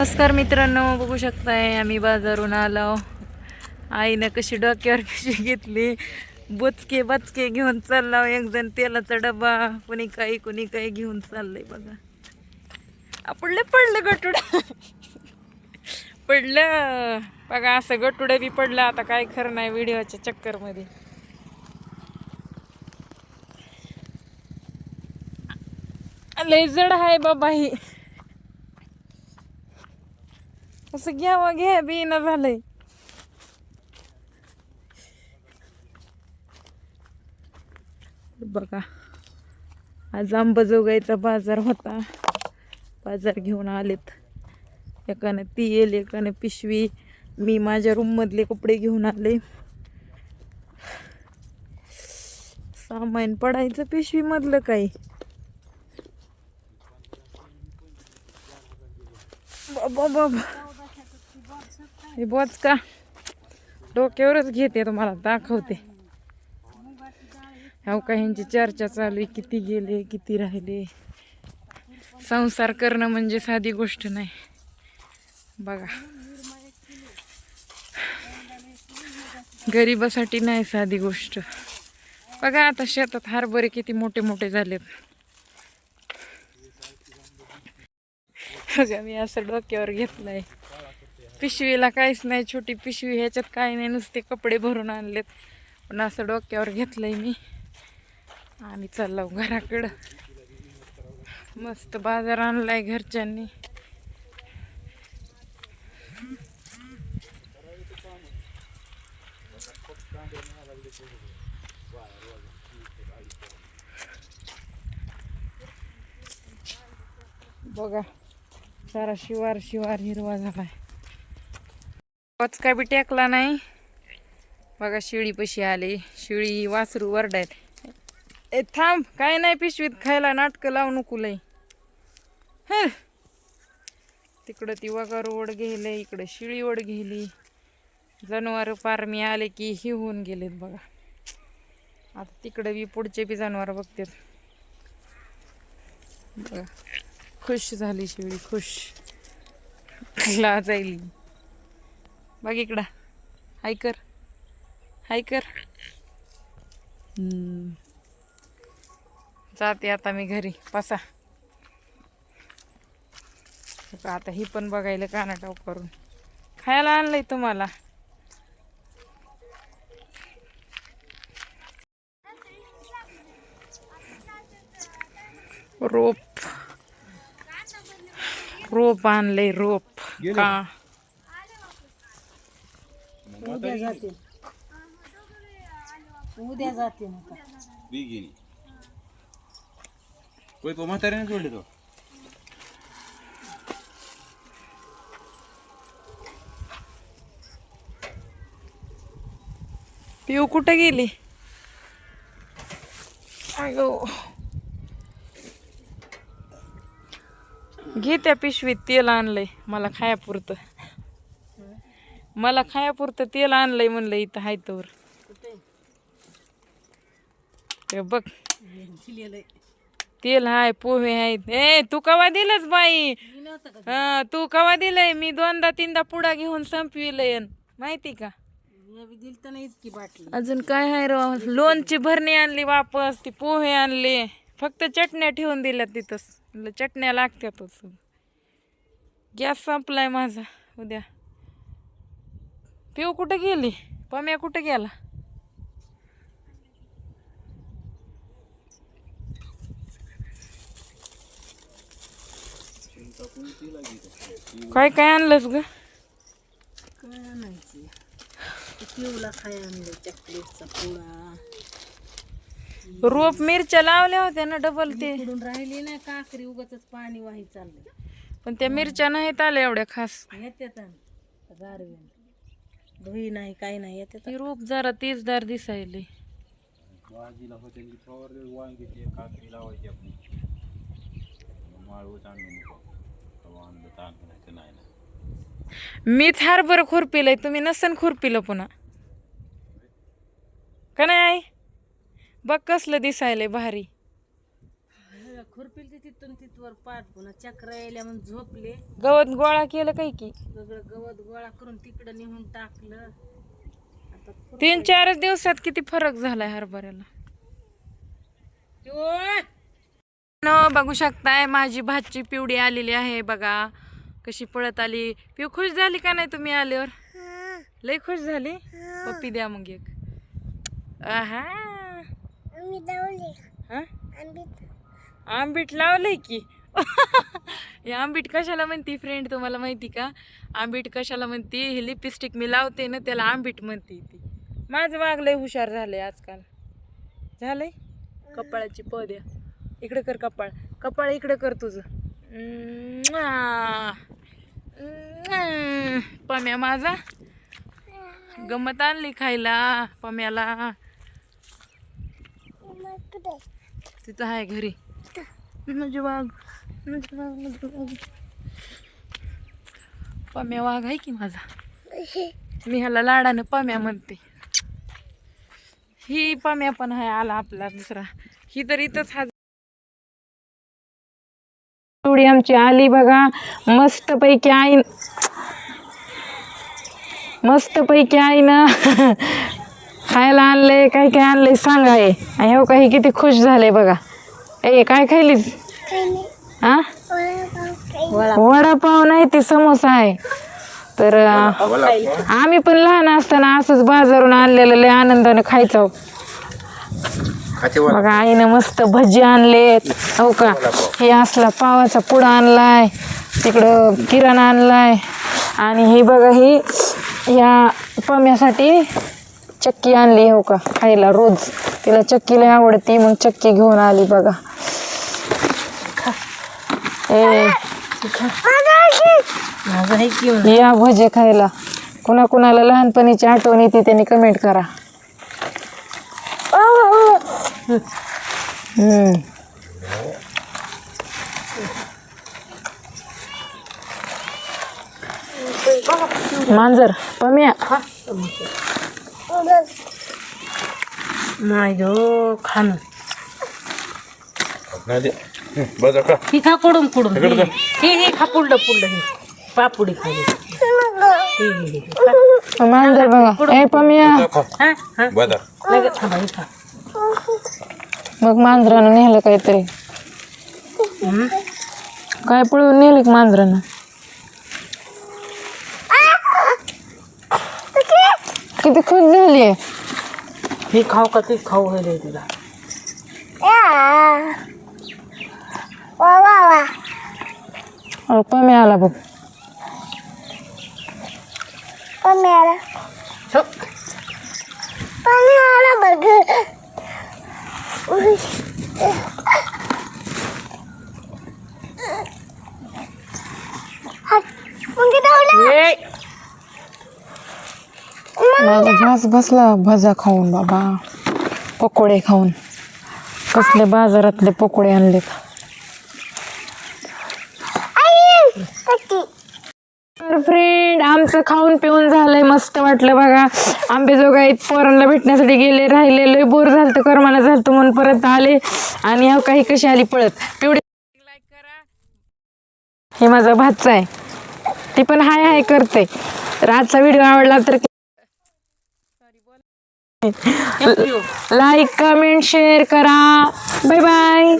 नमस्कार मित्रांनो बघू शकताय आम्ही बाजारून आलो. आईनं कशी डोक्यावर कशी घेतली. बोचके बचके घेऊन चालला एक जण तेलाचा डबा. कुणी काही कुणी काही घेऊन चाललंय बघा. आपणलं पडलं गटुड. पडलं बघा असं गटुडं बी पडलं. आता काय खरं नाही व्हिडिओच्या चक्करमध्ये. लय जड आहे बाबा ही. असं घ्यावं घ्या बी ना झालंय. बघा आज अंबाजोगाईचा बाजार होता. बाजार घेऊन आलेत. एकानं तेल एकानं पिशवी. मी माझ्या रूममधले कपडे घेऊन आले. सामान पडायचं पिशवीमधलं काही. बाबा बाबा. हे बोच का डोक्यावरच घेते तुम्हाला दाखवते. हो का ह्यांची चर्चा चालू आहे किती गेले किती राहिले. संसार करणं म्हणजे साधी गोष्ट नाही. बघा. गरिबासाठी नाही साधी गोष्ट. बघा आता शेतात हरभरे किती मोठे मोठे झालेत. बघा मी असं डोक्यावर घेतलंय. पिशवीला काहीच नाही छोटी पिशवी ह्याच्यात काही नाही नुसते कपडे भरून आणलेत. पण असं डोक्यावर घेतलंय मी. आणि चाललो घराकडं. मस्त बाजार आणलाय घरच्यांनी. बघा सारा शिवार शिवार हिरवा झालाय. काय बी टेकला नाही. बघा शिळीपाशी आले. शिळी वासरू वरडायत. ए थांब काय नाही पिशवीत खायला नाटकं लावू नको लय. हं. तिकडं ती वगारू ओढ घेले इकडं शिळी ओढ घेली जनावर पार मी आले की ही होऊन गेलेत बघा. आता तिकडं बी पुढचे बी जनावर बघतात. बघा. खुश झाली शिळी खुश. जाईल बघ इकडं. हाय कर. हाय कर. जाते आता मी घरी. पसा आता ही पण बघायला कानाटाव करून. खायला आणलंय तुम्हाला. रोप. रोप आणलंय रोप. का? उद्या जाते. उद्या जाते मग बिगिनी. कोई तो म्हाताऱ्याने जोडले तो. पिऊ कुठे गेली? अगो. घे त्या पिशवीत तेल आणलंय मला खायापुरतं. मला खायापुरतं तेल आणलंय म्हणलं इथं हाय तर बघ. तेल हाय पोहे आहेत ए तू कवा दिलंच बाई? हा तू कवा दिलंय? मी दोनदा तीनदा पुडा घेऊन संपविलंय. माहिती का? दिल तर नाही इतकी बाटली. अजून काय आहे राव? लोणची भरणी आणली वापस ती पोहे आणले. फक्त चटण्या ठेवून दिल्या तिथंच. चटण्या लागतातच गॅस संपलाय माझा. उद्या. पिऊ कुठं गेली? पम्या कुठं गेला? काय काय आणलंस ग? काय आणायची? खाय आणले चॉकलेटचा पोळा रोप मिरच्या लावल्या होत्या ना डबल ते. इकडून राहिली ना काकरी उगाच पाणी वाही चाललंय. पण त्या मिरच्या नाहीत आल्या एवढ्या खास. येतात गारवेन धुई नाही काही नाही येतात ती रोप जरा तेजदार दिसायले. भाजीला होते फवारले वांग्याची काकडी लावायची आपली. माळवच आणलं नको तेव्हा आणलं तर आणलं नाही तर नाही ना. मीच हरभर खुरपिलंय तुम्ही नसन खुरपिलं पुन्हा. का नाही आई? बघ कसलं दिसायलंय भारी. खुरपील तिथे इथून तिथवर पाठ पुन्हा चक्र यायला म्हणून झोपले. गवत गोळा केलं काय की? सगळं गवत गोळा करून तिकडं नेऊन टाकलं. आता तीन चारच दिवसात किती फरक झालाय हरभऱ्याला! न बघू शकताय माझी भाची पिवडी आलेली आहे बघा. कशी पळत आली. पिऊ खुश झाली का नाही तुम्ही आल्यावर? लय खुश झाली? पप्पी द्या मग एक. आहा. हा? आंबीट लावलंय की. हे आंबीट कशाला म्हणती फ्रेंड तुम्हाला माहिती का? आंबीट कशाला म्हणती? हे लिपस्टिक मी लावते ना त्याला आंबीट म्हणते ती. माझं वाघ लय हुशार झालंय आजकाल. झालंय? कपाळाची पद्या इकडे कर कपाळ. कपाळ इकडे कर तुझं. पम्या माझा. गमत आणली खायला पम्याला. तिथं आहे घरी. म्हणजे वाघ म्हणजे वाघ म्हणजे वाघ पम्या वाघ आहे की माझा? मी ह्याला लाडानं पम्या म्हणते. ही पम्या पण आहे आला आपला दुसरा. ही तर इथंच हा एवढी आमची आली बघा. मस्त पैकी आई मस्त पैकी आई ना खायला आणलंय काय काय आणलंय सांगा हे. आणि हो काही किती खुश झाले बघा. ए काय खायलीस? हा? वडापाव. नाही ते समोसा आहे. तर आम्ही पण लहान असताना असंच बाजारून आणलेलं लय आनंदाने खायचं. बघा आईनं मस्त भजी आणलेत हो का? हे असला पावाचा पुडा आणलाय तिकडं किराणा आणलाय. आणि हे बघा ही या पम्यासाठी चक्की आणली हो का? खायला रोज. तिला चक्की लय आवडती मग चक्की घेऊन आली बघा. ए या भजे खायला. कुणा कुणाला लहानपणीची आठवण येते त्यांनी कमेंट करा. हम्म. मांजर पम्या. नाही ही खा कुडून कुडून. हे हे खा पुडलं पुडलं हे. पापुडी खाली खा. मांजर बघा. ए पम्या. हा हा. बघा लगेच थांबा खा. मग मांजरानं नेलं काहीतरी. काय पळून नेलं मांजरानं? किती खुश झाली हे खाऊ का ते खाऊ होईल तुला. पम्या आला बघ. हो. ए, माझा घास बसला भजा खाऊन बाबा पकोडे खाऊन. कसले बाजारातले पकोडे आणलेत. फ्रेंड आमचं खाऊन पिऊन झालंय मस्त वाटलं बघा. आंबेजोगाईत पोरांना भेटण्यासाठी गेले राहिले लय बोर झालं तर करमाना झालं म्हणून परत आले. आणि हा काही कशी आली पळत. पिवडे लाईक करा. हे माझा भातचा आहे. ती पण हाय हाय करते तर आजचा व्हिडिओ आवडला तर लाईक कमेंट शेअर करा. Bye bye